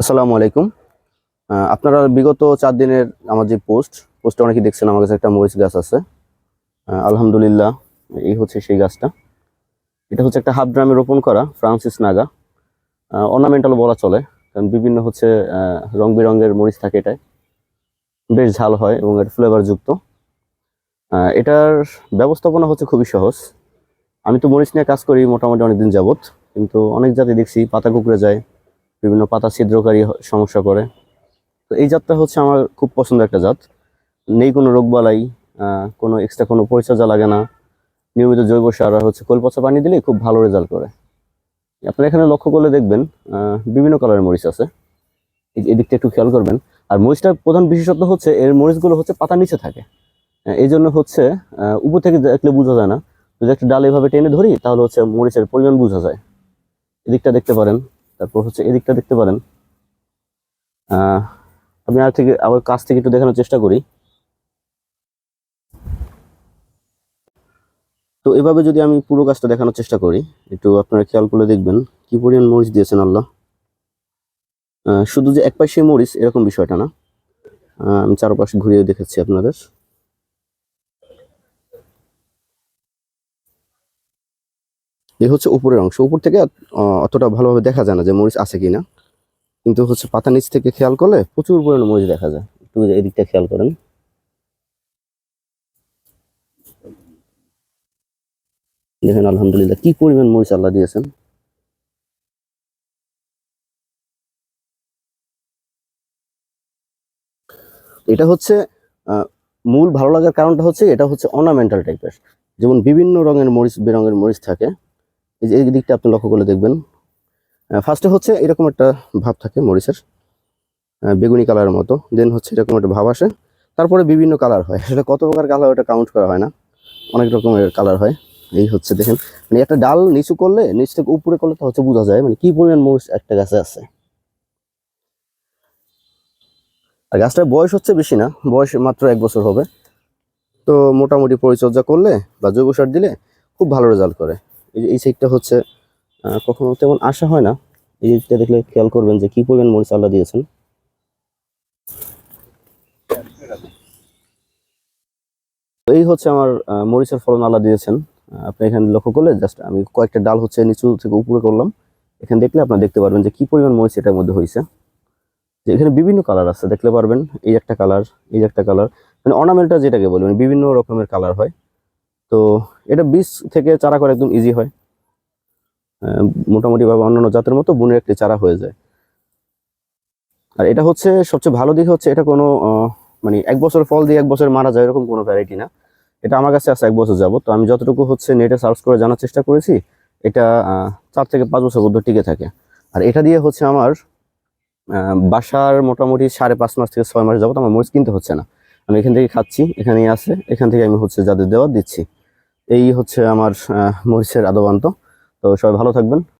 আসসালামু আলাইকুম। আপনারা বিগত চার দিনের আমার যে পোস্ট, পোস্টে অনেকেই দেখছেন আমার কাছে একটা মরিচ গাছ আছে। আলহামদুলিল্লাহ, এই হচ্ছে সেই গাছটা। এটা হচ্ছে একটা হাফ ড্রামে রোপণ করা, ফ্রান্সিস নাগা। অর্নামেন্টাল বলা চলে, কারণ বিভিন্ন হচ্ছে রং বেরঙের মরিচ থাকে এটায়। বেশ ঝাল হয় এবং এর ফ্লেভার যুক্ত। এটার ব্যবস্থাপনা হচ্ছে খুবই সহজ। আমি তো মরিচ নিয়ে কাজ করি মোটামুটি অনেকদিন যাবত কিন্তু অনেক জাতি দেখছি পাতা কুকড়ে যায় বিভিন্ন পাতা ছিদ্রকারী সমস্যা করে। তো এই জাতটা হচ্ছে আমার খুব পছন্দের একটা জাত। নেই কোনো রোগবালাই আহ, কোনো এক্সট্রা কোনো পরিচর্যা লাগে না। নিয়মিত জৈব সার আর হচ্ছে কোল পচা পানি দিলেই খুব ভালো রেজাল্ট করে। আপনারা এখানে লক্ষ্য করলে দেখবেন বিভিন্ন কালারের মরিচ আছে। এদিকটা একটু খেয়াল করবেন। আর মরিচটার প্রধান বিশেষত্ব হচ্ছে এর মরিচগুলো হচ্ছে পাতা নিচে থাকে। এই জন্য হচ্ছে উপর থেকে দেখলে বোঝা যায় না। যদি একটা ডাল এভাবে টেনে ধরি তাহলে হচ্ছে মরিচের পরিমাণ বোঝা যায়। এদিকটা দেখতে পারেন। তারপর হচ্ছে এদিকটা দেখতে পারেন। আমি আর থেকে আবার কাছ থেকে একটু দেখানোর চেষ্টা করি। তো এভাবে যদি আমি পুরো গাছটা দেখানোর চেষ্টা করি, একটু আপনারা খেয়াল করে দেখবেন কি পরিমাণ মরিচ দিয়েছেন আল্লাহ। শুধু যে এক পাশে মরিচ, এরকম বিষয়টা না। আমি চারপাশে ঘুরিয়ে দেখাচ্ছি আপনাদের। এই হচ্ছে উপরের অংশ। উপর থেকে অতটা ভালোভাবে দেখা যায় না যে মরিচ আছে কিনা। কিন্তু হচ্ছে পাতা নিচ থেকে খেয়াল করলে প্রচুর পরিমাণে মরিচ দেখা যায়। একটু এদিকটা খেয়াল করেন। দেখেন, আলহামদুলিল্লাহ, কি পরিমাণ মরিচ আল্লাহ দিয়েছেন। এটা হচ্ছে মূল ভালো লাগার কারণটা হচ্ছে, এটা হচ্ছে অর্নামেন্টাল টাইপের যেমন বিভিন্ন রঙের মরিচ, বেরঙের মরিচ থাকে। এই যে এই দিকটা আপনি লক্ষ্য করলে দেখবেন ফার্স্টে হচ্ছে এরকম একটা ভাব থাকে মরিচের বেগুনি কালারের মতো। দেন হচ্ছে এরকম একটা ভাব আসে। তারপরে বিভিন্ন কালার হয়। আসলে কত প্রকার কালার ওটা কাউন্ট করা হয় না। অনেক রকমের কালার হয়। এই হচ্ছে দেখেন মানে একটা ডাল নিচু করলে, নিচ থেকে উপরে করলে তো হচ্ছে বোঝা যায় মানে কি পরিমাণ মরিচ একটা গাছে আছে। আর গাছটার বয়স হচ্ছে বেশি না, বয়স মাত্র এক বছর হবে। তো মোটামুটি পরিচর্যা করলে বা জৈব সার দিলে খুব ভালো রেজাল্ট করে। এই যে, এই সাইডটা হচ্ছে কখনো তেমন আশা হয় না। এই দিকটা দেখলে খেয়াল করবেন যে কি পরিমাণ মরিচ আল্লাহ দিয়েছেন। এই হচ্ছে আমার মরিচের ফলন আল্লাহ দিয়েছেন। আপনি এখানে লক্ষ্য করলে জাস্ট আমি কয়েকটা ডাল হচ্ছে নিচু থেকে উপরে করলাম। এখানে দেখলে আপনারা দেখতে পারবেন যে কি পরিমাণ মরিচ এটার মধ্যে হয়েছে। যে এখানে বিভিন্ন কালার আছে দেখতে পারবেন। এই একটা কালার, এই একটা কালার। মানে অর্নামেন্টটা যেটাকে বলি মানে বিভিন্ন রকমের কালার হয়। তো এটা বীজ থেকে চারা করা একদম ইজি হয়। আহ, মোটামুটি ভাবে অন্যান্য জাতের মতো বুনের একটি চারা হয়ে যায়। আর এটা হচ্ছে সবচেয়ে ভালো দিক হচ্ছে এটা কোনো মানে এক বছর ফল দিয়ে এক বছর মারা যায় এরকম কোনো ভ্যারাইটি না। এটা আমার কাছে আছে এক বছর যাবত তো আমি যতটুকু হচ্ছে নেটে সার্চ করে জানার চেষ্টা করেছি এটা চার থেকে পাঁচ বছর পর্যন্ত টিকে থাকে। আর এটা দিয়ে হচ্ছে আমার বাসার মোটামুটি সাড়ে পাঁচ মাস থেকে ছয় মাস যাবত আমার মরিচ কিনতে হচ্ছে না। আমি এখান থেকে খাচ্ছি এখানেই আছে এখান থেকে আমি হচ্ছে যাদের দেওয়া দিচ্ছি। এই হচ্ছে আমার মহিষের আদবান্ত তো সবাই ভালো থাকবেন।